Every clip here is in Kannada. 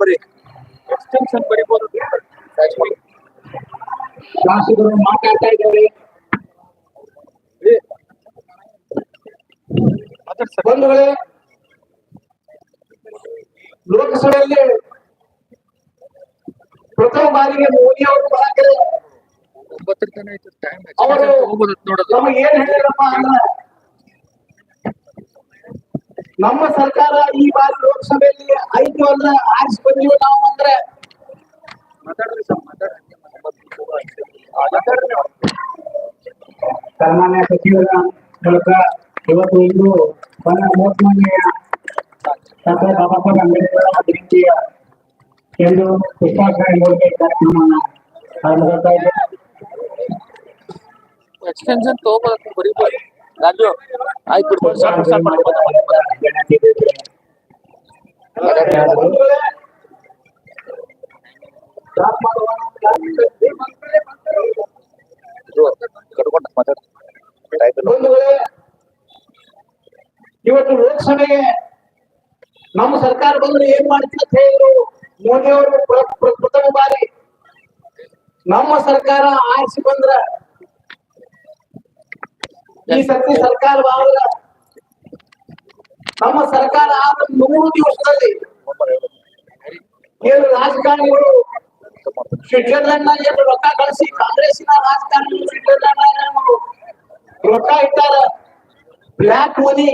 ಬರೀ ಎಕ್ಸ್ಟೆನ್ಷನ್ ಬರಿಬೋದು ಶಾಸಕರು ಮಾತಾಡ್ತಾ ಇದ್ದಾರೆ ಬಂಧುಗಳೇ ಲೋಕಸಭೆಯಲ್ಲಿ ಪ್ರಥಮ ಬಾರಿಗೆ ಮೋದಿ ಅವರು ಬರಾಕರೆ ಒಂಬತ್ತರ ತನಕ ಆಯ್ತು ಟೈಮ್ ಅವರು ಹೋಗ್ಬೋದು ನೋಡೋದು ನಮಗೆ ಏನ್ ಹೇಳಿರಪ್ಪ ಅಂದ್ರೆ ನಮ್ಮ ಸರ್ಕಾರ ಈ ಬಾರಿ ಲೋಕಸಭೆಯಲ್ಲಿ ಐದು ಅಲ್ಲ ಆರಿಸಿ ಬಂದಿವಿ ನಾವು ಅಂದ್ರೆ ಮಾತಾಡ್ರಿ ಸರ್ ಮಾತಾಡ್ರಿ. ಸನ್ಮಾನ್ಯ ಸಚಿವರ ಮೂಲಕ ಇವತ್ತು ಇಂದು ಕನ್ನಡ ಮೂವತ್ತೊಂದನೆಯ ಡಾಕ್ಟರ್ ಬಾಬಾ ಸಾಹೇಬ್ ಅಂಬೇಡ್ಕರ್ ಅವರ ಜಯಂತಿಯ ಎಂದು ಪುಷ್ಪಾರ್ಚನೆ ಮೂಲಕ ಕಾರ್ಯಕ್ರಮವನ್ನು ಆರಂಭಿಸ್ತಾ ಇದ್ದೇವೆ ಎಕ್ಸ್ಟೆನ್ಷನ್ ತಗೋಬೋದು ಬರೀ ರಾಜು ಆಯ್ತು ಇವತ್ತು ಲೋಕಸಭೆಗೆ ನಮ್ಮ ಸರ್ಕಾರ ಬಂದ್ರೆ ಏನ್ ಮಾಡ್ತೀವಿ ಅಂತ ಹೇಳಿದ್ರು. ಮೋದಿ ಅವರು ಪ್ರ- ಪ್ರ- ಪ್ರಥಮ ಬಾರಿ ನಮ್ಮ ಸರ್ಕಾರ ಆರಿಸಿ ಬಂದ್ರ ಈ ಸರ್ತಿ ಸರ್ಕಾರ ಆದ್ರ ನಮ್ಮ ಸರ್ಕಾರ ಆದ ನೂರು ದಿವಸದಲ್ಲಿ ಏನು ರಾಜಕಾರಣಿಗಳು ಸ್ವಿಟ್ಜರ್ಲೆಂಡ್ನಲ್ಲಿ ರೊಕ್ಕ ಕಳಿಸಿ ಕಾಂಗ್ರೆಸ್ಸಿನ ರಾಜಕಾರಣಿಗಳು ಸ್ವಿಟ್ಜರ್ಲೆಂಡ್ನಲ್ಲಿ ರೊಕ್ಕ ಇಟ್ಟಾರ? Black money.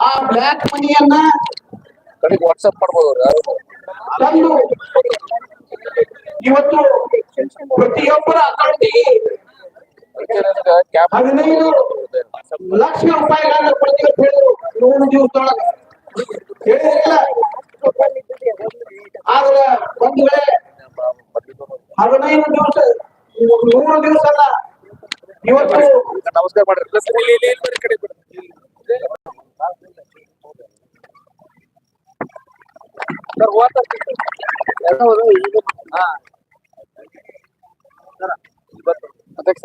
ಆ ಬ್ಲ್ಯಾಕ್ ಮನಿಯನ್ನ ಕಡೆಗೆ ವಾಟ್ಸ್ಆಪ್ ಮಾಡ್ಬೋದು ತಂದು ಇವತ್ತು ಪ್ರತಿಯೊಬ್ಬರ ಅಕೌಂಟಿಗೆ ಹದಿನೈದು ಲಕ್ಷ ರೂಪಾಯಿಗಳನ್ನ ಕೊಡ್ತೀವಿ ಹೇಳಿದ್ರು ನೂರು ದಿವಸದೊಳಗೆ ಹೇಳಿದ್ರಲ್ಲ? ಆದ್ರೆ ಒಂದು ವೇಳೆ ಹದಿನೈದು ದಿವಸ ನೂರು ದಿವಸ ಅಲ್ಲ. ಇವತ್ತು ನಮಸ್ಕಾರ ಮಾಡ್ರಿ. ಸರ್ ಹೋಗ್ತಾ ಹಾ. ಅಧ್ಯಕ್ಷ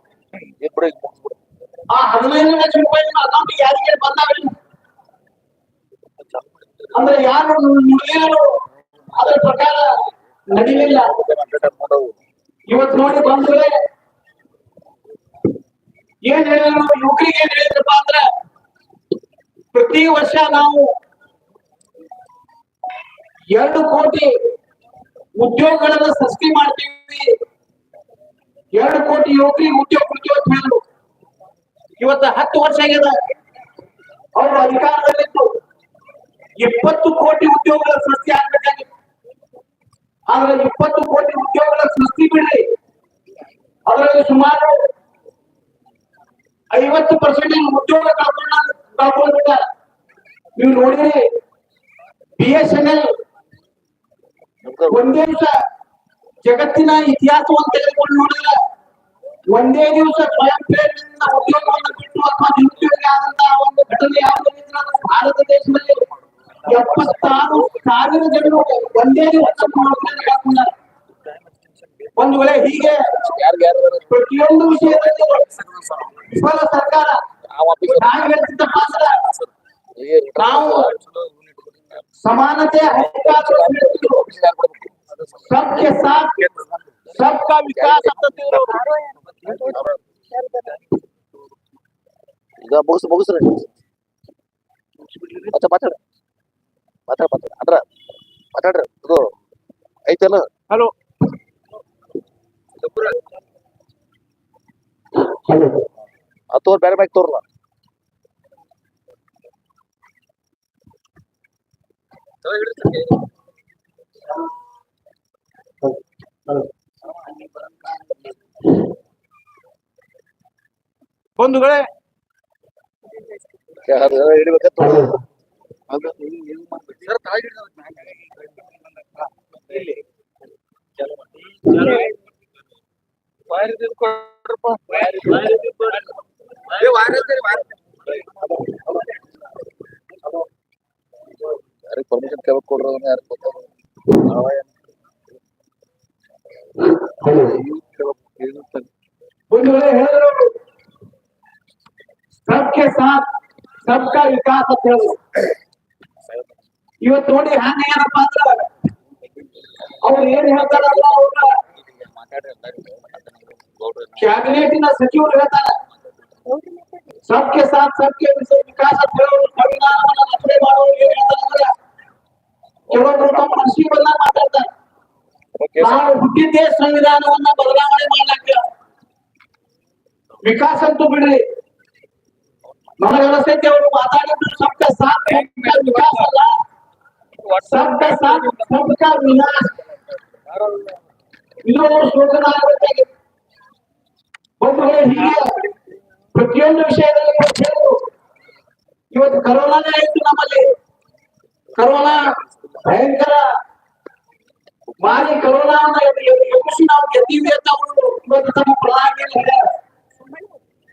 ಆ ಹದಿನೈದು ಲಕ್ಷ ರೂಪಾಯಿ ಅಕೌಂಟ್ ಯಾರಿಗೆ ಬಂದಾವಿಲ್ಲ ಅಂದ್ರೆ ಯಾರು ನುಡಿಲಿಲ್ಲ ಅದ್ರ ಪ್ರಕಾರ ನಡೀಲಿಲ್ಲ. ಇವತ್ತು ನೋಡಿ ಬಂದ್ರೆ ಏನ್ ಹೇಳಿದ್ರು ಯುವಕರಿಗೆ ಏನ್ ಹೇಳಿದ್ರಪ್ಪ ಅಂದ್ರೆ, ಪ್ರತಿ ವರ್ಷ ನಾವು ಎರಡು ಕೋಟಿ ಉದ್ಯೋಗಗಳನ್ನ ಸೃಷ್ಟಿ ಮಾಡ್ತೀವಿ. ಎರಡು ಕೋಟಿ ಯುವಕರಿಗೆ ಉದ್ಯೋಗ ಕೊಡ್ತೀವಿ ಹೇಳಿದ್ರು ಇವತ್ತ ಹತ್ತು ವರ್ಷ ಆಗ್ಯದ ಅವರು ಅಧಿಕಾರದಲ್ಲಿದ್ದು ಇಪ್ಪತ್ತು ಕೋಟಿ ಉದ್ಯೋಗಗಳ ಸೃಷ್ಟಿ ಆಗ್ಬೇಕಾಗಿತ್ತು ಆದ್ರೆ ಇಪ್ಪತ್ತು ಕೋಟಿ ಉದ್ಯೋಗಗಳ ಸೃಷ್ಟಿ ಬಿಡ್ರಿ. ಅದರಲ್ಲಿ ಸುಮಾರು ಐವತ್ತು ಪರ್ಸೆಂಟ್ ಉದ್ಯೋಗ ಕಳ್ಕೊಂಡ ಕಳ್ಕೊಂಡ್ಬಿಟ್ಟಾರ ನೀವು ನೋಡಿರಿ ಬಿ ಎಸ್ ಎನ್ ಎಲ್ ಒಂದೇ ಜಗತ್ತಿನ ಇತಿಹಾಸವನ್ನು ತೆಗೆದುಕೊಂಡು ನೋಡಿದ್ರೆ ಒಂದೇ ದಿವಸ ಸ್ವಯಂ ಪ್ರೇರಣೆಯಿಂದ ಉದ್ಯೋಗವನ್ನು ಬಿಟ್ಟು ಅಥವಾ ನಿರುದ್ಯೋಗಿ ಆದಂತಹ ಒಂದು ಘಟನೆ ಯಾವುದು ಇದ್ರೆ ಅದು ಭಾರತ ದೇಶದಲ್ಲಿ ಎಪ್ಪತ್ತಾರು ಸಾವಿರ ಜನರು ಒಂದೇ ದಿವಸ ತಮ್ಮ ನೌಕರಿಯನ್ನು ಕಳ್ಕೊಂಡಾರೆ ಒಂದು ವೇಳೆ ಹೀಗೆ ಯಾರ್ಗೆ ಯಾರು ಪ್ರತಿಯೊಂದು ವಿಷಯದಲ್ಲಿ ವಿಫಲ ಸರ್ಕಾರ ನಾನು ಹೇಳ್ತಿದ್ದಪ್ಪ ಅಂದ್ರೆ ನಾವು ಸಮಾನತೆ ಹಕ್ಕಾದ್ರು ಹೇಳ್ತಿದ್ರು. ಸಬ್ಕೆ ಸಾಥ್ ಸಬ್ಕಾ ವಿಕಾಸ್ ಅಂತಂದಿದ್ರು ಅವ್ರು. ಈಗ ಮುಗಿಸ್ ಮುಗಿಸ್ರಿ. ಮತ್ತೆ ಮಾತಾಡ ಮಾತಾಡ ಮಾತಾಡ. ಅಂದ್ರ ಮಾತಾಡ್ರಿ. ಇದು ಐತಲ್ಲ ಹಲೋ. ತೋರ್ ಬೇರೆ ಬ್ಯಾಗ್ ತೋರ್ಲ. ಬಂಧುಗಳೇ ಯಾರಿಗೆ ಪರ್ಮಿಷನ್ ಕೇಳಕ್ ಕೊಡ್ರ ಯಾರಿಗೆ ಗೊತ್ತಾಗ ಬಂಧುಗಳೇ ಹೇಳಿದ್ರು ಅವ್ರು, ಸಬ್ಕೆ ಸಾಥ್ ಸಬ್ಕಾ ವಿಕಾಸ್ ಅಂತ ಹೇಳಿದ್ರು ಇವತ್ತು ನೋಡಿ ಹ್ಯಾಂಗ ಏನಪ್ಪ ಅಂದ್ರ ಅವ್ರು ಏನ್ ಹೇಳ್ತಾರಲ್ಲ ಅವ್ರ ಕ್ಯಾಬಿನೆಟಿನ ಸಚಿವರು ಹೇಳ್ತಾರೆ ಸಬ್ಕೆ ಸಾಥ್ ಸಬ್ಕೆ ವಿಸ- ವಿಕಾಸ್ ಅಂತ ಹೇಳೋರು ಸಂವಿಧಾನವನ್ನ ರಚನೆ ಮಾಡೋರು ಏನ್ ಹೇಳ್ತಾರಂದ್ರೆ ಕೆಲವೊಬ್ರು ತಮ್ಮ ಮನಸ್ಸಿಗೆ ಬಂದಾಗ ಮಾತಾಡ್ತಾರೆ ನಾವು ಹುಟ್ಟಿದ್ದೇ ಸಂವಿಧಾನವನ್ನ ಬದಲಾವಣೆ ಮಾಡ್ಲಾಕ ವಿಕಾಸ ಅಂತೂ ಬಿಡ್ರಿ ನನಗೆ ಅನಿಸ್ತೈತಿ ಅವರು ಮಾತಾಡಿದ್ರು ಸಬ್ಕ ಸಾಥ್ ಸಬ್ಕ ವಿಕಾಸ ಅಲ್ಲ ಸಬ್ಕ ಸಾಥ್ ಸಬ್ಕ ವಿನಾಶ ಇದು ಅವ್ರ ಸ್ಲೋಗನ್ ಆಗಬೇಕಾಗಿತ್ತು ಒಂದು ವೇಳೆ ಹೀಗೆ ಪ್ರತಿಯೊಂದು ವಿಷಯದಲ್ಲಿ ಇವತ್ತು ಹೇಳಿದ್ರು ಇವತ್ತು ಕರೋನಾನೇ ಆಯ್ತು ನಮ್ಮಲ್ಲಿ ಕರೋನಾ ಭಯಂಕರ ಮಾರಿ ಕರೋನಾವನ್ನ ಎಬ್ಬಿಸಿ ನಾವು ಗೆದ್ದೀವಿ ಅಂತ ಅವರು ಇವತ್ತು ತಮ್ಮ ಪ್ರಧಾನಿಯಲ್ಲಿ ಹೇಳ್ಯಾರ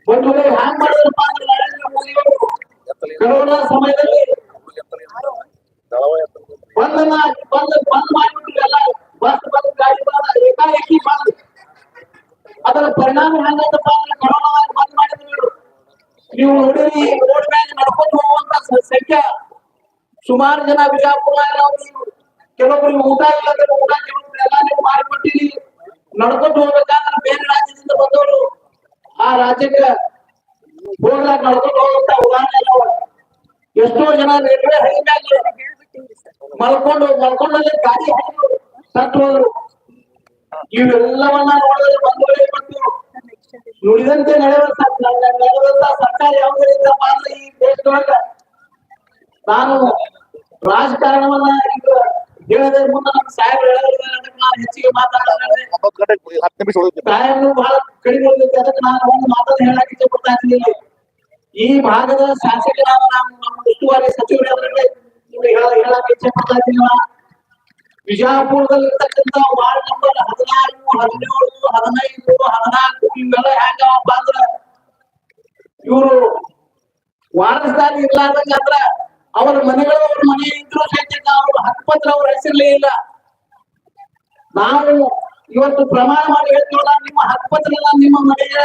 ಒಂದು ವೇಳೆ ಹ್ಯಾಂಗ್ ಮಾಡಿದ್ರಪ್ಪ ಅಂದ್ರೆ ನರೇಂದ್ರ ಮೋದಿ ಅವರು ಕರೋನಾ ಸಮಯದಲ್ಲಿ ಬಂದನ ಬಂದ್ ಬಂದ್ ಮಾಡಿಬಿಟ್ರು ಎಲ್ಲ ಬಸ್ ಬಂದ್ ಗಾಡಿ ಬಂದ ಏಕಾಏಕಿ ಬಂದ್ ಅದರ ಪರಿಣಾಮ ಹೆಂಗಂತಪ್ಪ ಅಂದ್ರೆ ಕರೋನಾ ಬಂದ್ ಮಾಡಿದ್ರು ಇವ್ರು. ನೀವು ನೋಡಿರಿ ರೋಡ್ ಮ್ಯಾಗ ನಡ್ಕೊಂಡು ಹೋಗುವಂತ ಸ- ಸಂಖ್ಯೆ ಸುಮಾರು ಜನ ಬಿಜಾಪುರ ಕೆಲವೊಬ್ರಿಗೆ ಊಟ ಇಲ್ಲ ಅಂದ್ರೆ ಊಟ ಕೆಲವೊಬ್ರು ಎಲ್ಲ ನೀವು ಮಾಡಿಕೊಟ್ಟಿರಿ ನಡ್ಕೊಂಡು ಹೋಗ್ಬೇಕಾದ್ರೆ ಬೇರೆ ರಾಜ್ಯದಿಂದ ಬಂದವರು ಆ ರಾಜ್ಯಕ್ಕೆ ಹೋಗ್ಲಾಕ ನಡ್ಕೊಂಡು ಹೋಗುವಂತ ಉದಾಹರಣೆ ಅದಾವ. ಎಷ್ಟೋ ಜನ ರೈಲ್ವೆ ಮಲ್ಕೊಂಡು ಮಲ್ಕೊಂಡಲ್ಲಿ ಗಾಡಿ ಸತ್ತು ಹೋದ್ರು ಇವೆಲ್ಲವನ್ನ ನೋಡಿದ್ರೆ ಮತ್ತು ನುಡಿದಂತೆ ನಡೆಯುವ ಸ- ನ- ನ- ನಡೆಯುವಂತ ಸರ್ಕಾರ ಯಾವುದರಿಂದ ಅಂದ್ರೆ ಈ ದೇಶದೊಳಗ ನಾನು ರಾಜಕಾರಣವನ್ನ ಈಗ ಹೇಳದೆ ಮುಂದೆ ನಮ್ಮ ಸಾಹೇಬ್ ಹೇಳೋದ್ರಿಂದ ಅದಕ್ಕೆ ನಾನು ಹೆಚ್ಚಿಗೆ ಮಾತಾಡೋದ್ರೆ ಟೈಮ್ ಬಹಳ ಕಡಿಮೆ ಅದಕ್ಕೆ ನಾನು ಒಂದು ಮಾತನ್ನು ಹೇಳಕ್ಕೆ ಇಷ್ಟಪಡ್ತಾ ಪಡ್ತಾ ಇದ್ದೀನಿ. ಈ ಭಾಗದ ಶಾಸಕರಾದ ನಮ್ಮ ನಮ್ಮ ಉಸ್ತುವಾರಿ ಹೇಳ ಹೇಳಕ್ ಇಚ್ಛೆ ವಾರ್ಡ್ ನಂಬರ್ ಹದಿನಾರು, ಹದಿನೇಳು, ಹದಿನೈದು, ಹದಿನಾಲ್ಕು, ಇವೆಲ್ಲ ಹೆಂಗಪ್ಪ ಅಂದ್ರ ಇವರು ವಾರಸ್ದಾರಿ ಇರ್ಲಾರ್ದಂಗ ಅಂದ್ರ ಅವರ ಮನೆಗಳು, ಅವ್ರ ಮನೆ ಇದ್ರು ಸಹಿತ ಅವ್ರ ಹಕ್ಕುಪತ್ರ ಅವ್ರ ಹೆಸರಲ್ಲೇ ಇಲ್ಲ. ನಾವು ಇವತ್ತು ಪ್ರಮಾಣ ಮಾಡಿ ಹೇಳ್ತೀವಲ್ಲ, ನಿಮ್ಮ ಹಕ್ಕುಪತ್ರ ನಿಮ್ಮ ಮನೆಗೆ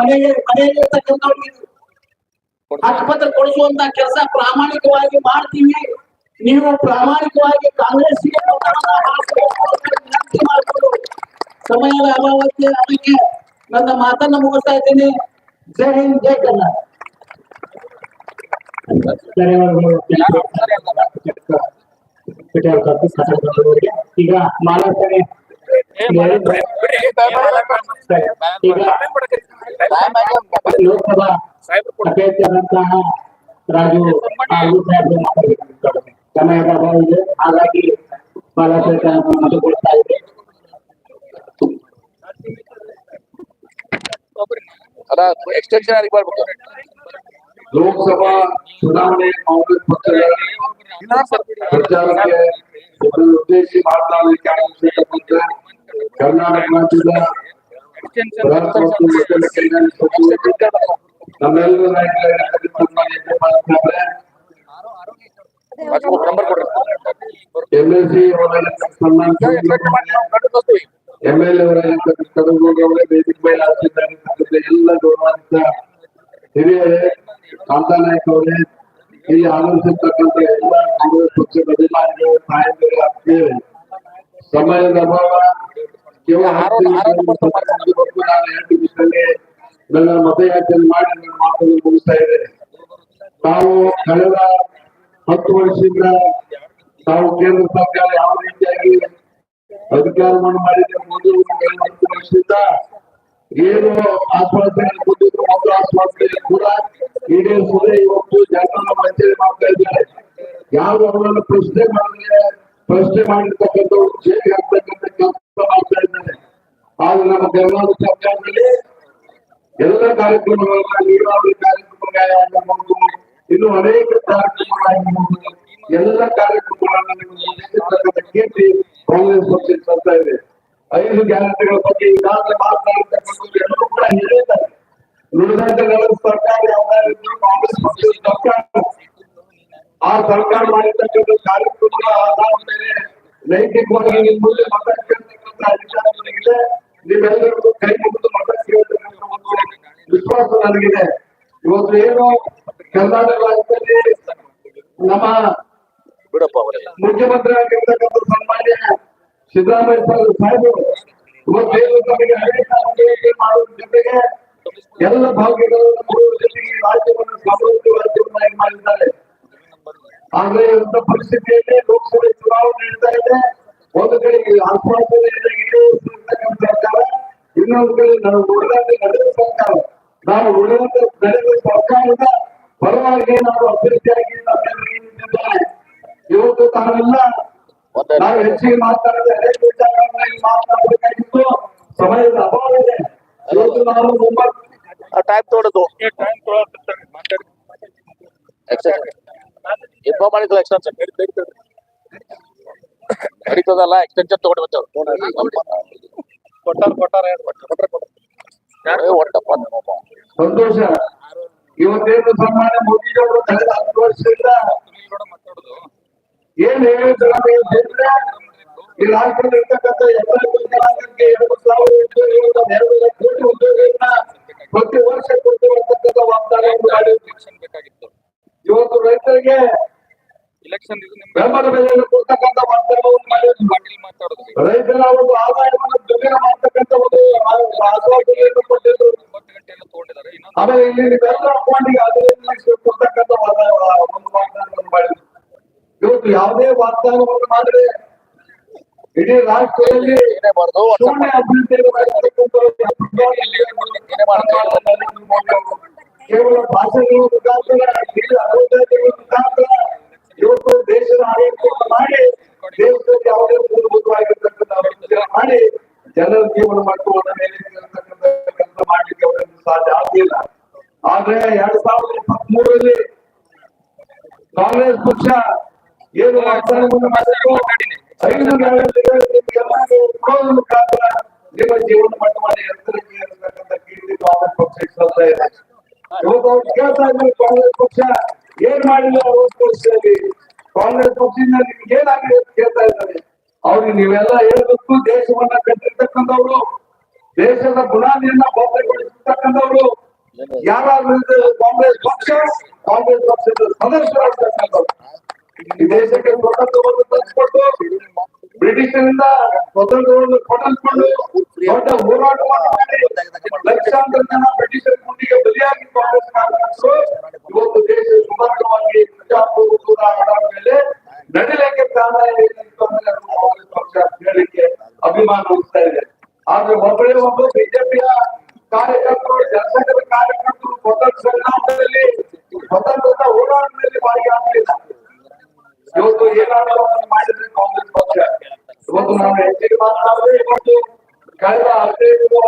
ಮನೆಗೆ ಮನೆಯಲ್ಲಿ ಇರ್ತಕ್ಕಂಥವ್ರಿಗೆ ಹಕ್ಕುಪತ್ರ ಕೊಡಿಸುವಂತ ಕೆಲಸ ಪ್ರಾಮಾಣಿಕವಾಗಿ ಮಾಡ್ತೀವಿ. ನೀವು ಪ್ರಾಮಾಣಿಕವಾಗಿ ಕಾಂಗ್ರೆಸ್ಗೆ ಸಮಯದ ಅಭಾವಕ್ಕೆ ಅದಕ್ಕೆ ನನ್ನ ಮಾತನ್ನ ಮುಗಿಸ್ತಾ ಇದ್ದೀನಿ. ಜೈ ಹಿಂದ್ ಜೈ ಕನ್ನಡ. ಈಗ ಈಗ ಲೋಕಸಭಾ ಅಭ್ಯರ್ಥಿಯಾದಂತಹ ರಾಜು ಆಲೂ ಸಾಹೇಬ್ ಮಾತಾಡಬೇಕು ಸಮಯದ ಅಭಾವ ಇದೆ ಹಾಗಾಗಿ ಮಾಲಾರ್ಪಣೆ ಮತ ಕೊಡ್ತಾ ಇದೆ ಅದ ಎಕ್ಸ್ಟೆನ್ಷನ್ ಯಾರಿಗೆ ಮಾಡ್ಬೇಕು ಲೋಕಸಭಾ ಚುನಾವಣೆ ಕಾಂಗ್ರೆಸ್ ಪಕ್ಷದ ಪ್ರಚಾರಕ್ಕೆ ಉದ್ದೇಶಿಸಿ ಮಾತನಾಡಲಿಕ್ಕೆ ಆಗಮಿಸಿರ್ತಕ್ಕಂಥ ಕರ್ನಾಟಕ ರಾಜ್ಯದ ನಮ್ಮೆಲ್ಲರ ನಾಯಕರಾಗಿರ್ತಕ್ಕಂಥ ಸನ್ಮಾನ್ಯ ನಂಬರ್ ಕೊಡ್ರಿ MLC ಅವರಾಗಿರ್ತಕ್ಕಂಥ ಸನ್ಮಾನ್ಯ ಸಚಿವರು, ಎಂ ಎಲ್ ಅವರೇ ವೇದಿಕೆ ಮೇಲೆ ಹಾಕಿರ್ತಕ್ಕಂಥ ಎಲ್ಲ ಗೌರವಾನ್ವಿತ ಹಿರಿಯರೇ ಕಾಂತಾ ನಾಯಕ್ ಅವರೇ ಇಲ್ಲಿ ಆಗಮಿಸಿರ್ತಕ್ಕಂಥ ಎಲ್ಲ ಕಾಂಗ್ರೆಸ್ ಪಕ್ಷದ ಅಭಿಮಾನಿಗಳು ನಾಯಕರು ಸಮಯದ ಅಭಾವ ನನ್ನ ಮತಯಾಚನೆ ಮಾಡಿ ನನ್ನ ಮಾತನ್ನು ಮುಗಿಸ್ತಾ ಇದ್ದೇನೆ ತಾವು ಕಳೆದ ಹತ್ತು ವರ್ಷದಿಂದ ತಾವು ಕೇಂದ್ರ ಸರ್ಕಾರ ಯಾವ ರೀತಿಯಾಗಿ ಅಧಿಕಾರವನ್ನು ಮಾಡಿದ್ರೆ ಮೋದಿ ಹತ್ತು ವರ್ಷದಿಂದ ಏನು ಆಶ್ವಾಸನೆ ಕೊಟ್ಟಿದ್ರು ಒಂದು ಆಶ್ವಾಸನೆ ಕೂಡ ಈಡೇರಿಸದೆ ಇವತ್ತು ಜನರನ್ನು ವಂಚನೆ ಮಾಡ್ತಾ ಇದ್ದಾರೆ. ಯಾರು ಅವರನ್ನು ಪ್ರಶ್ನೆ ಮಾಡಿದ್ರೆ ಪ್ರಶ್ನೆ ಮಾಡಿರ್ತಕ್ಕಂಥವ್ರು ಜೈಲಿಗೆ ಹಾಕ್ತಕ್ಕಂಥ ಆದ್ರೆ ನಮ್ಮ ಕರ್ನಾಟಕ ಸರ್ಕಾರದಲ್ಲಿ ಎಲ್ಲ ಕಾರ್ಯಕ್ರಮಗಳನ್ನ, ನೀರಾವರಿ ಕಾರ್ಯಕ್ರಮಗಳಾಗಿರ್ಬೋದು ಇನ್ನು ಅನೇಕ ಕಾರ್ಯಕ್ರಮಗಳಾಗಿರ್ಬೋದು ಎಲ್ಲ ಕಾರ್ಯಕ್ರಮಗಳನ್ನ ಕೀರ್ತಿ ಕಾಂಗ್ರೆಸ್ ಪಕ್ಷ ಬರ್ತಾ ಇದೆ. ಐದು ಗ್ಯಾರಂಟಿಗಳ ಬಗ್ಗೆ ಈಗಾಗಲೇ ಮಾತನಾಡಿರ್ತಕ್ಕಂಥದ್ದು ಎಲ್ಲರೂ ಕೂಡ ಹೇಳಿದ್ದಾರೆ ನುಡಿದಂತೆ ಸರ್ಕಾರ ಯಾವ್ದಾದ್ರು ಕಾಂಗ್ರೆಸ್ ಪಕ್ಷದ ಸರ್ಕಾರ. ಆ ಸರ್ಕಾರ ಮಾಡಿರ್ತಕ್ಕಂಥ ಕಾರ್ಯಕ್ರಮಗಳ ಆಧಾರದ ಮೇಲೆ ನೈತಿಕವಾಗಿ ನಿಮ್ಮ ಮುಂದೆ ಮತ ಕೇಳ್ತಕ್ಕಂಥ ಅಧಿಕಾರ ನನಗಿದೆ ನೀವೆಲ್ಲರಿಗೂ ಕೈ ಮುಗಿದು ವಿಶ್ವಾಸ ನನಗಿದೆ. ಇವತ್ತು ಏನು ಕರ್ನಾಟಕ ರಾಜ್ಯದಲ್ಲಿ ನಮ್ಮ ಮುಖ್ಯಮಂತ್ರಿ ಆಗಿರ್ತಕ್ಕಂಥ ಸನ್ಮಾನ್ಯ ಸಿದ್ದರಾಮಯ್ಯ ಸಾಹೇಬ್ ಸಾಹೇಬರು ಇವತ್ತೇನು ನಮಗೆ ಅನೇಕ ಮಾಡುವ ಜೊತೆಗೆ ಎಲ್ಲ ಭಾಗ್ಯಗಳನ್ನು ಕೊಡುವ ಜೊತೆಗೆ ರಾಜ್ಯವನ್ನು ಸಮೃದ್ಧಿ ರಾಜ್ಯವನ್ನಾಗಿ ಮಾಡಿದ್ದಾರೆ. ಆದ್ರೆ ಇಂಥ ಪರಿಸ್ಥಿತಿಯಲ್ಲಿ ಲೋಕಸಭೆ ಚುನಾವಣೆ ನಡೀತಾ ಇದೆ. ಒಂದು ಕಡೆಗೆ ಆಶ್ವಾಸನೆಯಿಂದ ಈಡೇರಿಸಿರ್ತಕ್ಕಂಥ ಸರ್ಕಾರ ಇನ್ನೊಂದು ಕಡೆ ನಾವು ಉಳಿದಂತೆ ನಡೆದ ಸರ್ಕಾರ. ನಾವು ಉಳಿದಂತೆ ನಡೆದ ಸರ್ಕಾರದ ಪರವಾಗಿ ನಾವು ಅಭ್ಯರ್ಥಿಯಾಗಿ ನಮ್ಮೆಲ್ಲರಿಗೂ ಇವತ್ತು ತಾವೆಲ್ಲ ಒಂದೇ ನಾವು ಹೆಚ್ಚಿಗೆ ಮಾತನಾಡಿದ ಅನೇಕ ವಿಚಾರಗಳನ್ನ ಇಲ್ಲಿ ಮಾತನಾಡಬೇಕಾಗಿತ್ತು ಸಮಯದ ಅಭಾವ ಇದೆ. ಇವತ್ತು ನಾವು ಮುಂಬೈ ಟೈಮ್ ತೋಡದು ಟೈಮ್ ಎಕ್ಸ್ಟೆನ್ಷನ್ ಇನ್ಫಾರ್ಮ್ ಮಾಡಿದ್ರು ಎಕ್ಸ್ಟೆನ್ಷನ್ ನಡೀತದಲ್ಲ ಎಕ್ಸ್ಟೆನ್ಷನ್ ತಗೊಂಡು ಬಂದವ್ರು. ಕೊಟ್ಟಾರ ಕೊಟ್ಟಾರ ಒಟ್ಟಪ್ಪ. ಸಂತೋಷ. ಇವತ್ತೇನು ಸನ್ಮಾನ್ಯ ಮೋದಿಜಿಯವರು ಕಳೆದ ಹತ್ತು ವರ್ಷದಿಂದ ಮಾತಾಡುದು ಏನ್ ಹೇಳಿದ್ರು ಈ ಇರ್ತಕ್ಕಂಥ ಎಲ್ಲ ಎರಡು ಸಾವಿರ ಉದ್ಯೋಗಗಳನ್ನ ಎರಡು ಲಕ್ಷ ಕೋಟಿ ಉದ್ಯೋಗಗಳನ್ನ ಪ್ರತಿ ವರ್ಷ ಕೊಟ್ಟಿರುವಂತಕ್ಕಂಥ ವಾಗ್ದಾನವನ್ನು ಮಾಡಿದ್ರು. ಇವತ್ತು ರೈತರಿಗೆ ಎಲೆಕ್ಷನ್ ಇದು ನಿಮ್ಗೆ ಬೆಂಬಲ ಬೆಲೆಯನ್ನು ಕೊಡ್ತಕ್ಕಂಥ ಪಾಟೀಲ್ ಮಾತಾಡುದು ರೈತರ ಒಂದು ಆದಾಯವನ್ನು ಮಾಡ್ತಕ್ಕಂಥ ಒಂದು ಆಶ್ವಾಸನೆಯನ್ನು ಕೊಟ್ಟಿದ್ರು ಒಂಬತ್ತು ಗಂಟೆ ಎಲ್ಲ ತಗೊಂಡಿದ್ದಾರೆ. ಇನ್ನೊಂದು ಆಮೇಲೆ ಇಲ್ಲಿ ನೀವೆಲ್ಲ ಅಕೌಂಟಿಗೆ ಹದಿನೈದು ಲಕ್ಷ ಕೊಡ್ತಕ್ಕಂಥ ಒಂದು ವಾಗ್ದಾನವನ್ನು ಮಾಡಿದ್ರು. ಇವತ್ತು ಯಾವುದೇ ವಾಗ್ದಾನವನ್ನು ಮಾಡಿದ್ರೆ ಇಡೀ ರಾಷ್ಟ್ರದಲ್ಲಿ ಶೂನ್ಯ ಅಭಿವೃದ್ಧಿಯನ್ನು ಕೇವಲ ಭಾಷೆಗಳ ಮುಖಾಂತರ ಅಭಿವೃದ್ಧಿಗಳ ಮುಖಾಂತರ ಇವತ್ತು ದೇಶದ ಆಡಳಿತವನ್ನು ಮಾಡಿ ದೇಶದಲ್ಲಿ ಯಾವುದೇ ಮೂಲಭೂತವಾಗಿರ್ತಕ್ಕಂಥ ಮಾಡಿ, ಜನರ ಜೀವನ ಮಟ್ಟವನ್ನು ಮೇಲೆ ಕೆಲಸ ಮಾಡ್ಲಿಕ್ಕೆ ಅವರನ್ನು ಸಾಧ್ಯ ಆಗಲಿಲ್ಲ. ಆದ್ರೆ ಎರಡ್ ಸಾವಿರದ ಇಪ್ಪತ್ತ್ ಮೂರರಲ್ಲಿ ಕಾಂಗ್ರೆಸ್ ಪಕ್ಷ ಏನು ವಾಗ್ದಾನವನ್ನು ಮಾಡಿದ್ರು ಐದು ಮುಖಾಂತರ ನಿಮ್ಮ ಜೀವನ ಮಟ್ಟವನ್ನು ಎತ್ತರಕ್ಕೆ ಇರತಕ್ಕಂಥ ಕೀರ್ತಿ ಕಾಂಗ್ರೆಸ್ ಪಕ್ಷಕ್ಕೆ ಇವತ್ತು ಕೇಳ್ತಾ ಇದ್ದಾರೆ ಕಾಂಗ್ರೆಸ್ ಪಕ್ಷ ಏನ್ ಮಾಡಿಲ್ಲ ಅವರು ವರ್ಷದಲ್ಲಿ ಕಾಂಗ್ರೆಸ್ ಪಕ್ಷದಿಂದ ನಿಮ್ಗೆ ಏನಾಗಿದೆ ಅಂತ ಕೇಳ್ತಾ ಇದ್ದಾರೆ. ಅವ್ರಿಗೆ ನೀವೆಲ್ಲ ಹೇಳ್ಬೇಕು, ದೇಶವನ್ನ ಕಟ್ಟಿರ್ತಕ್ಕಂಥವ್ರು ದೇಶದ ಬುನಾದಿಯನ್ನ ಬದಲಗೊಳಿಸಿರ್ತಕ್ಕಂಥವ್ರು ಯಾರಾದ್ರೂ ಕಾಂಗ್ರೆಸ್ ಪಕ್ಷ, ಕಾಂಗ್ರೆಸ್ ಪಕ್ಷದ ಸದಸ್ಯರಾಗಿರ್ತಕ್ಕಂಥವ್ರು. ಈ ದೇಶಕ್ಕೆ ಸ್ವತಂತ್ರವನ್ನು ತಂದುಕೊಟ್ಟು, ಬ್ರಿಟಿಷರಿಂದ ಸ್ವತಂತ್ರವನ್ನು ಕೊಡಿಸ್ಕೊಂಡು ದೊಡ್ಡ ಹೋರಾಟವನ್ನು ಮಾಡಿ ಲಕ್ಷಾಂತರ ಜನ ಬ್ರಿಟಿಷರ ಗುಂಡಿಗೆ ಬಲಿಯಾಗಿ ಕಾಂಗ್ರೆಸ್ ಕಾರ್ಯಕರ್ತರು